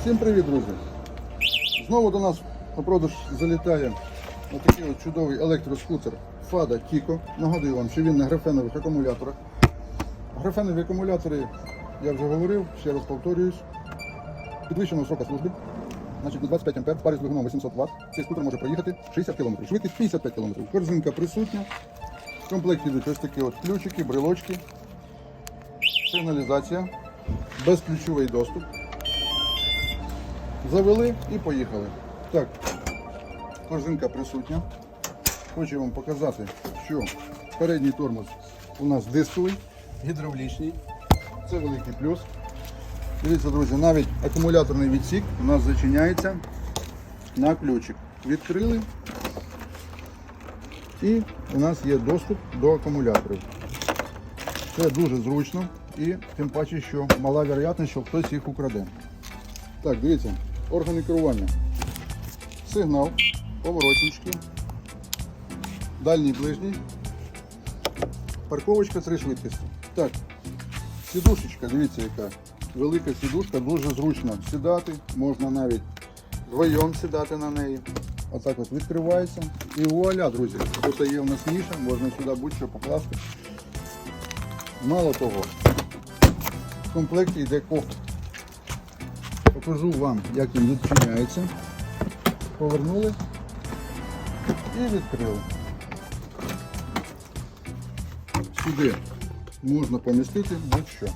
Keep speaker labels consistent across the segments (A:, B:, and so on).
A: Всім привіт, друзі! Знову до нас на продаж залітає отакий от чудовий електроскутер Fada Kiko. Нагадую вам, що він на графенових акумуляторах. Графенові акумулятори, я вже говорив, ще раз повторююсь. Підвищеного срока служби. Значить, на 25 ампер, парі з двигуном 800 Вт. Цей скутер може проїхати 60 км. Швидкість 55 км. Корзинка присутня. В комплекті йдуть ось такі от ключики, брелочки, сигналізація, безключовий доступ. Завели і поїхали. Так, корзинка присутня. Хочу вам показати, що передній тормоз у нас дисковий, гідравлічний. Це великий плюс. Дивіться, друзі, навіть акумуляторний відсік у нас зачиняється на ключик. Відкрили. І у нас є доступ до акумуляторів. Це дуже зручно і тим паче, що мала вероятність, що хтось їх украде. Так, дивіться, органи керування. Сигнал, поворотнички, дальній ближній, парковочка три швидкості. Так, сідушечка, дивіться яка. Велика сідушка, дуже зручно сідати, можна навіть вдвоєм сідати на неї. Отак от відкривається. І вуаля, друзі, тут є в нас ніша, можна сюди будь-що покласти. Мало того, в комплекті йде кофр. Покажу вам, як він відчиняється. Повернули і відкрили. Сюди можна помістити будь-що.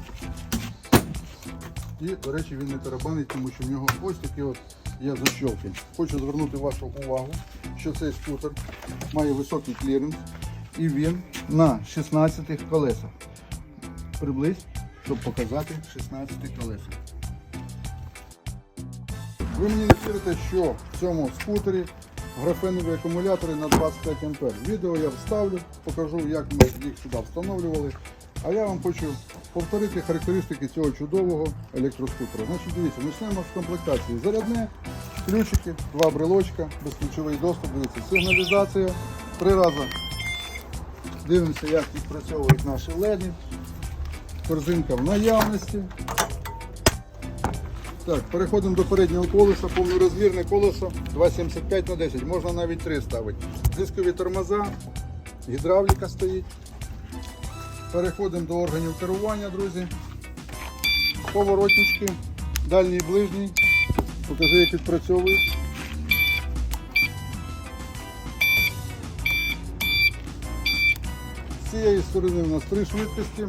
A: І, до речі, він не тарабанить, тому що в нього ось такі от є защолки. Хочу звернути вашу увагу, що цей скутер має високий кліренс і він на 16 колесах. Приблизь, щоб показати 16 колесах. Ви мені не вірите, що в цьому скутері графенові акумулятори на 25 А. Відео я вставлю, покажу, як ми їх сюди встановлювали. А я вам хочу повторити характеристики цього чудового електроскутера. Значить, дивіться, почнемо з комплектації. Зарядне, ключики, два брелочка, безключовий доступ, дивіться, сигналізація. Три рази дивимося, як відпрацьовують наші леді. Корзинка в наявності. Так, переходимо до переднього колеса, повнорозмірне колесо 2,75 на 10, можна навіть 3 ставити. Дискові тормоза, гідравліка стоїть. Переходимо до органів керування, друзі. Поворотнички, дальній і ближній. Покажи, як відпрацьовують. З цієї сторони у нас три швидкості.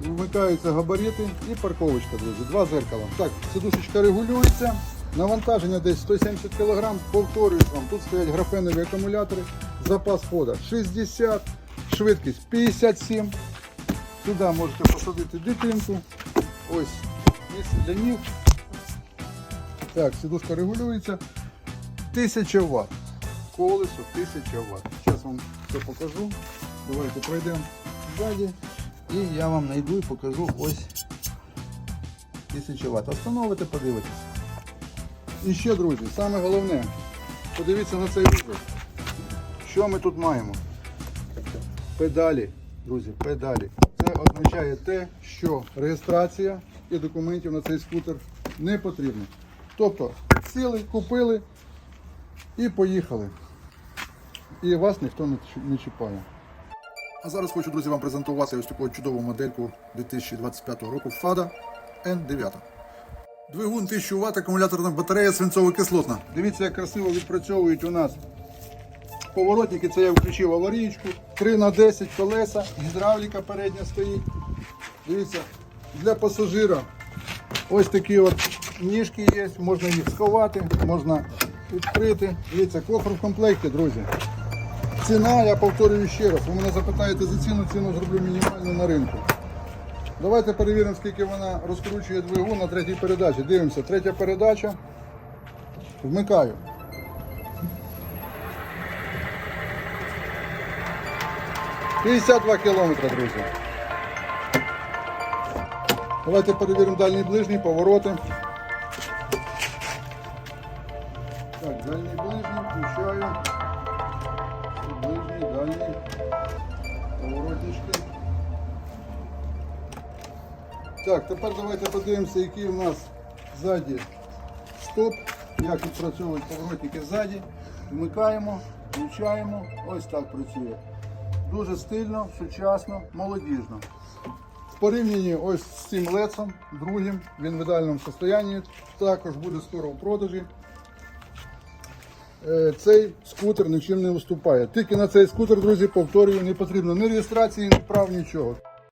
A: Вмикаються габарити і парковочка, друзі. Два зеркала. Так, сидушечка регулюється. Навантаження десь 170 кг. Повторюю вам, тут стоять графенові акумулятори. Запас хода 60, швидкість 57. Сюди можете посадити дитинку. Ось місце для ніг. Так, сидушка регулюється. 1000 Вт. Колесо 1000 Вт. Зараз вам все покажу. Давайте пройдемо ззаді. І я вам знайду і покажу ось 1000 Вт. Остановите, подивитесь. І ще, друзі, саме головне, подивіться на цей вузол. Що ми тут маємо? Педалі, друзі, педалі. Це означає те, що реєстрація і документів на цей скутер не потрібно. Тобто сіли, купили і поїхали. І вас ніхто не чіпає. А зараз хочу, друзі, вам презентувати ось таку чудову модельку 2025 року FADA N9. Двигун 1000 Вт, акумуляторна батарея свинцово-кислотна. Дивіться, як красиво відпрацьовують у нас поворотники. Це я включив аварійку. 3 на 10 колеса, гідравліка передня стоїть. Дивіться, для пасажира ось такі от ніжки є, можна їх сховати, можна відкрити. Дивіться, кофр в комплекті, друзі. Ціна, я повторюю ще раз. Ви мене запитаєте за ціну, ціну зроблю мінімальну на ринку. Давайте перевіримо, скільки вона розкручує двигун на третій передачі. Дивимося, третя передача. Вмикаю. П'ятдесят два кілометри, друзі. Давайте перевіримо дальній ближній, повороти. Так, дальній ближній, включаю. Дальній. Поворотнички. Так, тепер давайте подивимося, який у нас Ззаді стоп. Як відпрацьовують поворотники ззаді. Вмикаємо, включаємо. Ось так працює. Дуже стильно, сучасно, молодіжно. В порівнянні ось з цим лецом, другим, він в ідеальному стані, також буде скоро в продажі. Е, Цей скутер нічим не виступає. Тільки на цей скутер, друзі, повторюю, не потрібно ні реєстрації, ні прав, нічого.